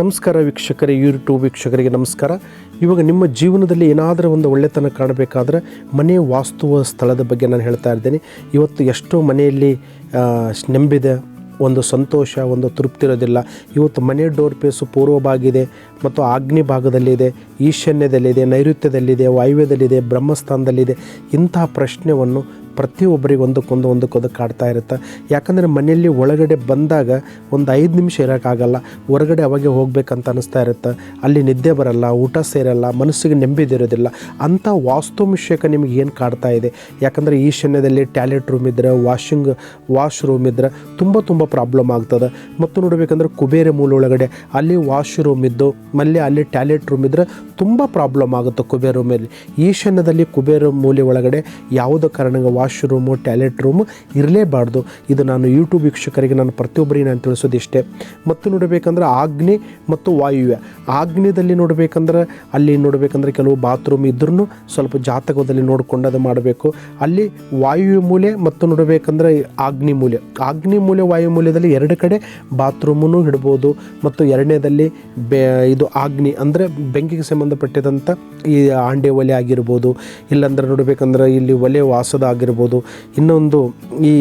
ನಮಸ್ಕಾರ ವೀಕ್ಷಕರೇ ಯೂಟ್ಯೂಬ್ ವೀಕ್ಷಕರಿಗೆ ನಮಸ್ಕಾರ. ಇವಾಗ ನಿಮ್ಮ ಜೀವನದಲ್ಲಿ ಏನಾದರೂ ಒಂದು ಒಳ್ಳೆತನ ಕಾಣಬೇಕಾದ್ರೆ ಮನೆ ವಾಸ್ತುವ ಸ್ಥಳದ ಬಗ್ಗೆ ನಾನು ಹೇಳ್ತಾ ಇದ್ದೇನೆ. ಇವತ್ತು ಎಷ್ಟೋ ಮನೆಯಲ್ಲಿ ನೆಂಬಿದೆ ಒಂದು ಸಂತೋಷ, ಒಂದು ತೃಪ್ತಿ ಇರೋದಿಲ್ಲ. ಇವತ್ತು ಮನೆ ಡೋರ್ ಪೇಸು ಪೂರ್ವಭಾಗಿದೆ ಮತ್ತು ಆಗ್ನಿ ಭಾಗದಲ್ಲಿದೆ, ಈಶಾನ್ಯದಲ್ಲಿದೆ, ನೈಋತ್ಯದಲ್ಲಿದೆ, ವಾಯುವ್ಯದಲ್ಲಿದೆ, ಬ್ರಹ್ಮಸ್ಥಾನದಲ್ಲಿದೆ. ಇಂತಹ ಪ್ರಶ್ನೆಯನ್ನು ಪ್ರತಿಯೊಬ್ಬರಿಗೆ ಒಂದಕ್ಕೊಂದು ಒಂದಕ್ಕೊಂದು ಕಾಡ್ತಾ ಇರುತ್ತೆ. ಯಾಕಂದರೆ ಮನೆಯಲ್ಲಿ ಒಳಗಡೆ ಬಂದಾಗ ಒಂದು ಐದು ನಿಮಿಷ ಇರೋಕ್ಕಾಗಲ್ಲ. ಹೊರಗಡೆ ಅವಾಗೆ ಹೋಗ್ಬೇಕಂತ ಅನ್ನಿಸ್ತಾ ಇರುತ್ತೆ. ಅಲ್ಲಿ ನಿದ್ದೆ ಬರಲ್ಲ, ಊಟ ಸೇರಲ್ಲ, ಮನಸ್ಸಿಗೆ ನೆಮ್ಮದಿರೋದಿಲ್ಲ ಅಂಥ ವಾಸ್ತುಮಿಷಕ ನಿಮಗೆ ಏನು ಕಾಡ್ತಾ ಇದೆ? ಯಾಕಂದರೆ ಈಶಾನ್ಯದಲ್ಲಿ ಟ್ಯಾಲೆಟ್ ರೂಮ್ ಇದ್ದರೆ ವಾಷಿಂಗ್ ವಾಶ್ ರೂಮ್ ಇದ್ದರೆ ತುಂಬ ತುಂಬ ಪ್ರಾಬ್ಲಮ್ ಆಗ್ತದೆ. ಮತ್ತು ನೋಡಬೇಕಂದ್ರೆ ಕುಬೇರ ಮೂಲ ಒಳಗಡೆ ಅಲ್ಲಿ ವಾಶ್ ರೂಮ್ ಇದ್ದು, ಮಲ್ಲಿ ಅಲ್ಲಿ ಟ್ಯಾಲೆಟ್ ರೂಮ್ ಇದ್ದರೆ ತುಂಬ ಪ್ರಾಬ್ಲಮ್ ಆಗುತ್ತೆ ಕುಬೇರ ರೂಮಲ್ಲಿ. ಈಶಾನ್ಯದಲ್ಲಿ ಕುಬೇರ ಮೂಲೆ ಒಳಗಡೆ ಯಾವುದೇ ಕಾರಣಕ್ಕೆ ವಾಶ್ ರೂಮು, ಟ್ಯಾಲೆಟ್ ರೂಮು ಇರಲೇಬಾರ್ದು. ಇದು ನಾನು ಯೂಟ್ಯೂಬ್ ವೀಕ್ಷಕರಿಗೆ ನಾನು ಪ್ರತಿಯೊಬ್ಬರಿಗೆ ನಾನು ತಿಳಿಸೋದು ಇಷ್ಟೇ ಮತ್ತು ನೋಡಬೇಕಂದ್ರೆ ಆಗ್ನಿ ಮತ್ತು ವಾಯುವ್ಯ. ಆಗ್ನೇಯದಲ್ಲಿ ನೋಡಬೇಕಂದ್ರೆ, ಅಲ್ಲಿ ನೋಡಬೇಕಂದ್ರೆ ಕೆಲವು ಬಾತ್ರೂಮ್ ಇದ್ರೂ ಸ್ವಲ್ಪ ಜಾತಕದಲ್ಲಿ ನೋಡಿಕೊಂಡು ಅದು ಮಾಡಬೇಕು. ಅಲ್ಲಿ ವಾಯುವ್ಯ ಮೂಲೆ ಮತ್ತು ನೋಡಬೇಕಂದ್ರೆ ಆಗ್ನಿ ಮೂಲೆ. ಆಗ್ನಿ ಮೂಲೆ ವಾಯು ಮೂಲೆಯಲ್ಲಿ ಎರಡು ಕಡೆ ಬಾತ್ರೂಮನ್ನು ಇಡ್ಬೋದು. ಮತ್ತು ಎರಡನೇದಲ್ಲಿ ಬೆ, ಇದು ಆಗ್ನಿ ಅಂದರೆ ಬೆಂಕಿಗೆ ಸಂಬಂಧಪಟ್ಟಿದಂಥ ಈ ಆಂಡೆ ಒಲೆ ಆಗಿರ್ಬೋದು. ಇಲ್ಲಾಂದ್ರೆ ನೋಡಬೇಕಂದ್ರೆ ಇಲ್ಲಿ ಒಲೆ ವಾಸದ ಆಗಿರ್ಬೋದು. ಇನ್ನೊಂದು ಈ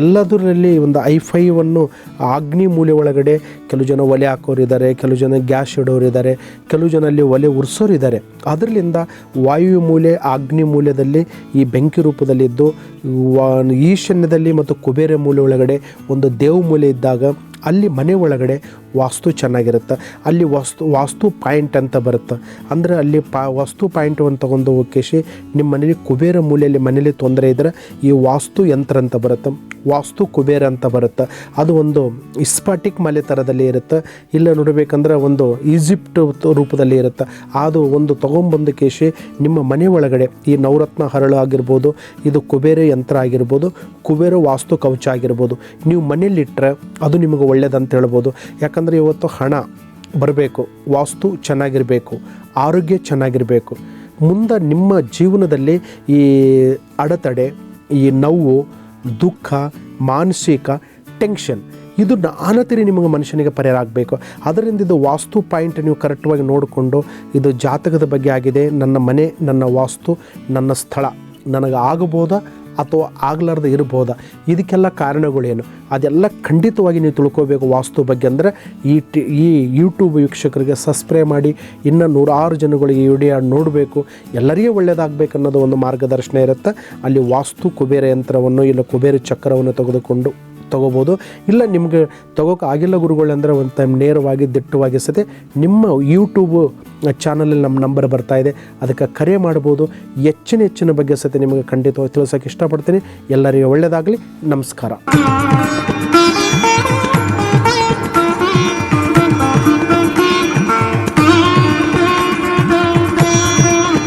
ಎಲ್ಲದರಲ್ಲಿ ಒಂದು ಐ ಫೈವನ್ನು ಅಗ್ನಿ ಮೂಲೆ ಒಳಗಡೆ ಕೆಲವು ಜನ ಒಲೆ ಹಾಕೋರಿದ್ದಾರೆ, ಕೆಲವು ಜನ ಗ್ಯಾಸ್ ಇಡೋರಿದ್ದಾರೆ, ಕೆಲವು ಜನ ಅಲ್ಲಿ ಒಲೆ ಉರ್ಸೋರಿದ್ದಾರೆ. ಅದರಲ್ಲಿಂದ ವಾಯು ಮೂಲೆ, ಅಗ್ನಿ ಮೂಲೆಯಲ್ಲಿ ಈ ಬೆಂಕಿ ರೂಪದಲ್ಲಿದ್ದು ಈಶಾನ್ಯದಲ್ಲಿ ಮತ್ತು ಕುಬೇರ ಮೂಲೆ ಒಳಗಡೆ ಒಂದು ದೇವ ಮೂಲೆ ಇದ್ದಾಗ ಅಲ್ಲಿ ಮನೆ ಒಳಗಡೆ ವಾಸ್ತು ಚೆನ್ನಾಗಿರುತ್ತೆ. ಅಲ್ಲಿ ವಾಸ್ತು ವಾಸ್ತು ಪಾಯಿಂಟ್ ಅಂತ ಬರುತ್ತೆ. ಅಂದರೆ ಅಲ್ಲಿ ಪಾ, ವಾಸ್ತು ಪಾಯಿಂಟ್ ಒಂದು ತಗೊಂಡು ಹೋಗಿ ನಿಮ್ಮ ಮನೇಲಿ ಕುಬೇರ ಮೂಲೆಯಲ್ಲಿ ಮನೇಲಿ ತೊಂದರೆ ಇದ್ದರೆ ಈ ವಾಸ್ತು ಯಂತ್ರ ಅಂತ ಬರುತ್ತೆ. ವಾಸ್ತು ಕುಬೇರ ಅಂತ ಬರುತ್ತೆ. ಅದು ಒಂದು ಇಸ್ಪಾಟಿಕ್ ಮಲೆ ಥರದಲ್ಲಿ ಇರುತ್ತೆ. ಇಲ್ಲ ನೋಡಬೇಕಂದ್ರೆ ಒಂದು ಈಜಿಪ್ಟ್ ರೂಪದಲ್ಲಿ ಇರುತ್ತೆ. ಅದು ಒಂದು ತೊಗೊಂಬಂದು ಕೇಶಿ ನಿಮ್ಮ ಮನೆ ಒಳಗಡೆ ಈ ನವರತ್ನ ಹರಳು ಆಗಿರ್ಬೋದು, ಇದು ಕುಬೇರ ಯಂತ್ರ ಆಗಿರ್ಬೋದು, ಕುಬೇರ ವಾಸ್ತು ಕವಚ ಆಗಿರ್ಬೋದು, ನೀವು ಮನೇಲಿಟ್ಟರೆ ಅದು ನಿಮಗೆ ಒಳ್ಳೇದಂತ ಹೇಳ್ಬೋದು. ಯಾಕಂದರೆ ಇವತ್ತು ಹಣ ಬರಬೇಕು, ವಾಸ್ತು ಚೆನ್ನಾಗಿರಬೇಕು, ಆರೋಗ್ಯ ಚೆನ್ನಾಗಿರಬೇಕು. ಮುಂದೆ ನಿಮ್ಮ ಜೀವನದಲ್ಲಿ ಈ ಅಡೆತಡೆ, ಈ ನೋವು, ದುಃಖ, ಮಾನಸಿಕ ಟೆನ್ಷನ್ ಇದು ನಾನತಿರಿ ನಿಮಗೆ ಮನುಷ್ಯನಿಗೆ ಪರಿಹಾರ ಆಗಬೇಕು. ಅದರಿಂದ ಇದು ವಾಸ್ತು ಪಾಯಿಂಟ್ ನೀವು ಕರೆಕ್ಟ್ವಾಗಿ ನೋಡಿಕೊಂಡು ಇದು ಜಾತಕದ ಬಗ್ಗೆ ಆಗಿದೆ. ನನ್ನ ಮನೆ, ನನ್ನ ವಾಸ್ತು, ನನ್ನ ಸ್ಥಳ, ನನಗೆ ಆಗಬೋದಾ? ಅಥವಾ ಆಗ್ಲಾರ್ದೆ ಇರ್ಬೋದಾ ಇದಕ್ಕೆಲ್ಲ ಕಾರಣಗಳೇನು? ಅದೆಲ್ಲ ಖಂಡಿತವಾಗಿ ನೀವು ತಿಳ್ಕೋಬೇಕು ವಾಸ್ತು ಬಗ್ಗೆ ಅಂದರೆ ಈ ಟಿ, ಈ ಯೂಟ್ಯೂಬ್ ವೀಕ್ಷಕರಿಗೆ ಸಬ್ಸ್ಕ್ರೈಬ್ ಮಾಡಿ, ಇನ್ನು ನೂರಾರು ಜನಗಳಿಗೆ ಈ ವಿಡಿಯೋ ನೋಡಬೇಕು, ಎಲ್ಲರಿಗೂ ಒಳ್ಳೆಯದಾಗಬೇಕು ಅನ್ನೋದು ಒಂದು ಮಾರ್ಗದರ್ಶನ ಇರುತ್ತೆ. ಅಲ್ಲಿ ವಾಸ್ತು ಕುಬೇರ ಯಂತ್ರವನ್ನು, ಇಲ್ಲ ಕುಬೇರ ಚಕ್ರವನ್ನು ತೆಗೆದುಕೊಂಡು ತೊಗೋಬೋದು. ಇಲ್ಲ ನಿಮಗೆ ತೊಗೋಕೆ ಆಗಿಲ್ಲ ಗುರುಗಳು ಅಂದರೆ ಒಂದು ಟೈಮ್ ನೇರವಾಗಿ ದಿಟ್ಟವಾಗಿ ಸತೆ ನಿಮ್ಮ ಯೂಟ್ಯೂಬ್ ಚಾನಲಲ್ಲಿ ನಮ್ಮ ನಂಬರ್ ಬರ್ತಾ ಇದೆ. ಅದಕ್ಕೆ ಕರೆ ಮಾಡ್ಬೋದು. ಹೆಚ್ಚಿನ ಹೆಚ್ಚಿನ ಬಗ್ಗೆ ಸತೆ ನಿಮಗೆ ಖಂಡಿತವಾಗಿ ತಿಳಿಸೋಕೆ ಇಷ್ಟಪಡ್ತೀನಿ. ಎಲ್ಲರಿಗೂ ಒಳ್ಳೆಯದಾಗಲಿ ನಮಸ್ಕಾರ.